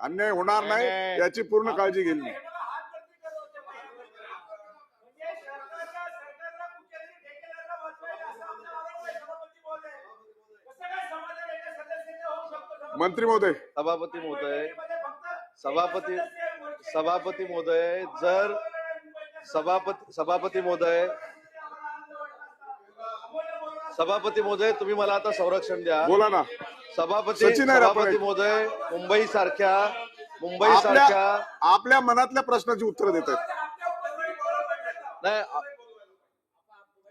अन्याय होणार नाही. याची पूर्ण काळजी घेईल मी. मंत्री महोदय. सभापती महोदय. सभापती सभापती महोदय जर सभापती सभापती महोदय सभापती महोदय तुम्ही मला आता संरक्षण द्या. बोला ना. सभापती सचिन आहे सभापती. महोदय मुंबई सारख्या मुंबई सारख्या आपल्या मनातल्या प्रश्नाची उत्तर देत आहेत. नाही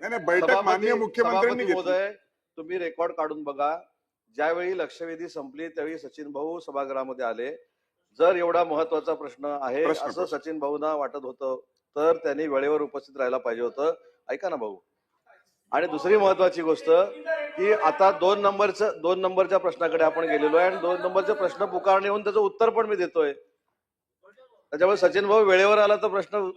नाही नाही बैठक सभापती माननीय मुख्यमंत्र्यांनी सभापती घेतली. महोदय तुम्ही रेकॉर्ड काढून बघा. ज्यावेळी लक्षवेधी संपली त्यावेळी सचिन भाऊ सभागृहामध्ये आले. जर एवढा महत्त्वाचा प्रश्न आहे प्रश्न, असं. सचिन भाऊना वाटत होतं तर त्यांनी वेळेवर उपस्थित राहायला पाहिजे होतं. ऐका ना भाऊ. आणि दुसरी महत्वाची गोष्ट की आता दोन नंबरचं दोन नंबरच्या प्रश्नाकडे आपण गेलेलो आहे आणि दोन नंबरचे प्रश्न पुकारणे येऊन त्याचं उत्तर पण मी देतोय. त्याच्यामुळे सचिन भाऊ वेळेवर आला तर प्रश्न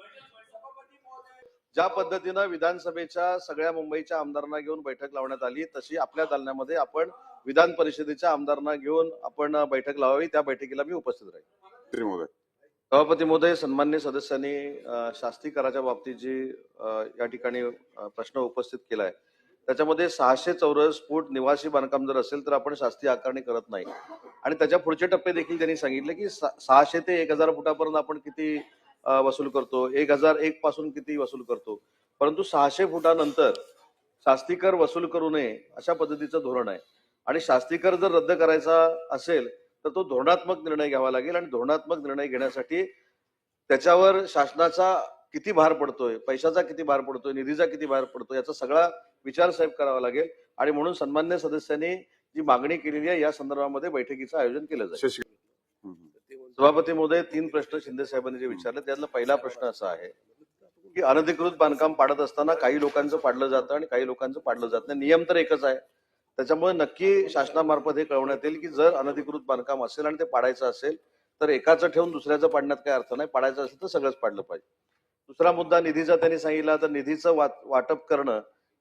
ज्या पद्धतीनं विधानसभेच्या सगळ्या मुंबईच्या आमदारांना घेऊन बैठक लावण्यात आली तशी आपल्या दालन्यामध्ये आपण विधान परिषदेच्या आमदारांना घेऊन आपण बैठक लावावी. त्या बैठकीला मी उपस्थित राहील महोदय. सभापती महोदय सन्मान्य सदस्यांनी शास्त्रीकराच्या शास्ती कराच्या बाबतीत जी या ठिकाणी प्रश्न उपस्थित केलाय त्याच्यामध्ये सहाशे चौरस फूट निवासी बांधकाम जर असेल तर आपण शास्ती आकारणी करत नाही. आणि त्याच्या पुढचे टप्पे देखील त्यांनी सांगितले की सहाशे ते एक हजार फुटापर्यंत आपण किती वसूल करतो? एक हजार एक पासून किती वसूल करतो? परंतु सहाशे फुटानंतर शास्तीकर वसूल करू नये अशा पद्धतीचं धोरण आहे. आणि शास्तीकर जर रद्द करायचा असेल तर तो धोरणात्मक निर्णय घ्यावा लागेल आणि धोरणात्मक निर्णय घेण्यासाठी त्याच्यावर शासनाचा किती भार पडतोय पैशाचा किती भार पडतोय निधीचा किती भार पडतोय याचा सगळा विचार साहेब करावा लागेल. आणि म्हणून सन्मान्य सदस्यांनी जी मागणी केलेली आहे या संदर्भामध्ये बैठकीचं आयोजन केलं जाईल. सभापती महोदय तीन प्रश्न शिंदे साहेबांनी जे विचारले त्यातला पहिला प्रश्न असा आहे की अनधिकृत बांधकाम पाडत असताना काही लोकांचं पाडलं जातं आणि काही लोकांचं पाडलं जात नाही. नियम तर एकच आहे. त्याच्यामुळे नक्की शासनामार्फत हे कळवण्यात येईल की जर अनधिकृत बांधकाम असेल आणि ते पाडायचं असेल तर एकाचं ठेवून दुसऱ्याचं पाडण्यात काही अर्थ नाही. पाडायचं असेल तर सगळंच पाडलं पाहिजे. दुसरा मुद्दा निधीचा त्यांनी सांगितला तर निधीचं वाट- वाटप करणं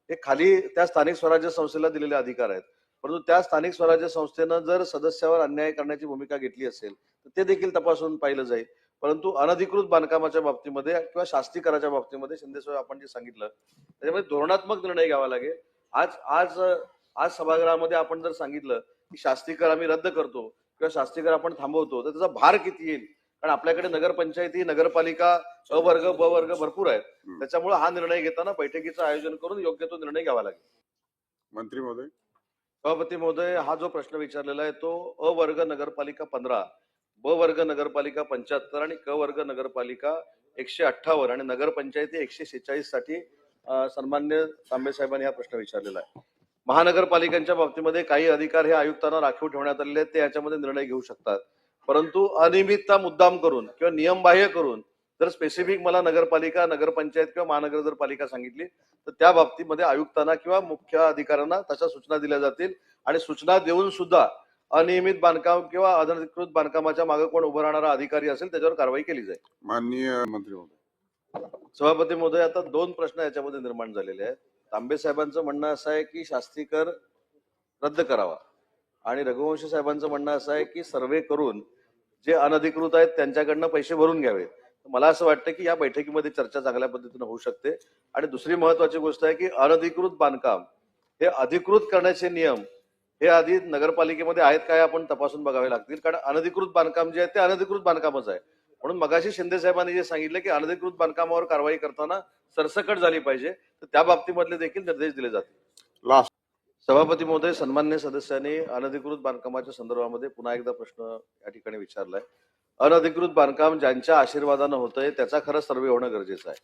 हे खाली त्या स्थानिक स्वराज्य संस्थेला दिलेले अधिकार आहेत. परंतु त्या स्थानिक स्वराज्य संस्थेनं जर सदस्यावर अन्याय करण्याची भूमिका घेतली असेल तर ते देखील तपासून पाहिलं जाईल. परंतु अनधिकृत बांधकामाच्या बाबतीमध्ये किंवा शास्ती कराच्या बाबतीमध्ये शिंदे आपण जे सांगितलं त्याच्यामध्ये धोरणात्मक निर्णय घ्यावा लागेल. आज आज आज सभागृहामध्ये आपण जर सांगितलं की शास्तीकर आम्ही रद्द करतो किंवा शास्तीकर आपण थांबवतो तर त्याचा भार किती येईल? कारण आपल्याकडे नगरपंचायती नगरपालिका अ वर्ग ब वर्ग भरपूर आहेत. त्याच्यामुळे हा निर्णय घेताना बैठकीचं आयोजन करून योग्य तो निर्णय घ्यावा लागेल. मंत्री महोदय? सभापती महोदय हा जो प्रश्न विचारलेला आहे तो अ वर्ग नगरपालिका पंधरा ब वर्ग नगरपालिका पंच्याहत्तर आणि क वर्ग नगरपालिका एकशे अठ्ठावन्न आणि नगरपंचायती एकशे शेहेचाळीससाठी सन्मान्य तांबे साहेबांनी हा प्रश्न विचारलेला आहे. महानगरपालिकांच्या बाबतीमध्ये काही अधिकार हे आयुक्तांना राखीव ठेवण्यात आलेले आहेत ते याच्यामध्ये निर्णय घेऊ शकतात. परंतु अनियमितता मुद्दाम करून किंवा नियमबाह्य करून जर स्पेसिफिक मला नगरपालिका नगरपंचायत किंवा महानगर जर पालिका सांगितली तर त्या बाबतीमध्ये आयुक्तांना किंवा मुख्य अधिकाऱ्यांना तशा सूचना दिल्या जातील आणि सूचना देऊन सुद्धा अनियमित बांधकाम किंवा अनधिकृत बांधकामाच्या मागे कोण उभं राहणारा अधिकारी असेल त्याच्यावर कारवाई केली जाईल. माननीय मंत्री महोदय. सभापती महोदय आता दोन प्रश्न याच्यामध्ये निर्माण झालेले आहेत. तांबे साहेबांचं म्हणणं असं आहे की शास्त्रीकर रद्द करावा आणि रघुवंशी साहेबांचं म्हणणं असं आहे की सर्वे करून जे अनधिकृत आहेत त्यांच्याकडनं पैसे भरून घ्यावे. मला असं वाटतं की या बैठकीमध्ये चर्चा चांगल्या पद्धतीने होऊ शकते. आणि दुसरी महत्वाची गोष्ट आहे की अनधिकृत बांधकाम हे अधिकृत करण्याचे नियम हे आधी नगरपालिकेमध्ये आहेत काय आपण तपासून बघावे लागतील. कारण अनधिकृत बांधकाम जे आहे ते अनधिकृत बांधकामच आहे. म्हणून मगाशी शिंदे साहेबांनी जे सांगितलं की अनधिकृत बांधकामावर कारवाई करताना सरसकट झाली पाहिजे तर त्या बाबतीमधले देखील निर्देश दिले जातील. लास्ट सभापती महोदय सन्मान्य सदस्यांनी अनधिकृत बांधकामाच्या संदर्भामध्ये पुन्हा एकदा प्रश्न या ठिकाणी विचारलाय. अनधिकृत बांधकाम ज्यांच्या आशीर्वादानं होतंय त्याचा खरं सर्वे होणं गरजेचं आहे.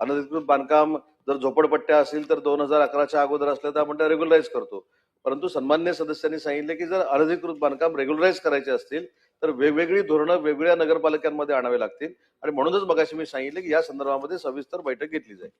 अनधिकृत बांधकाम जर झोपडपट्ट्या असतील तर दोन हजार अकराच्या अगोदर असल्या तर आपण त्या रेग्युलराईज करतो. परंतु सन्मान्य सदस्यांनी सांगितले की जर अनधिकृत बांधकाम रेग्युलराईज करायचे असतील तर वेगवेगळी धोरणं वेगवेगळ्या नगरपालिकांमध्ये आणावे लागतील. आणि म्हणूनच मगाशी मी सांगितले की या संदर्भामध्ये सविस्तर बैठक घेतली जाईल.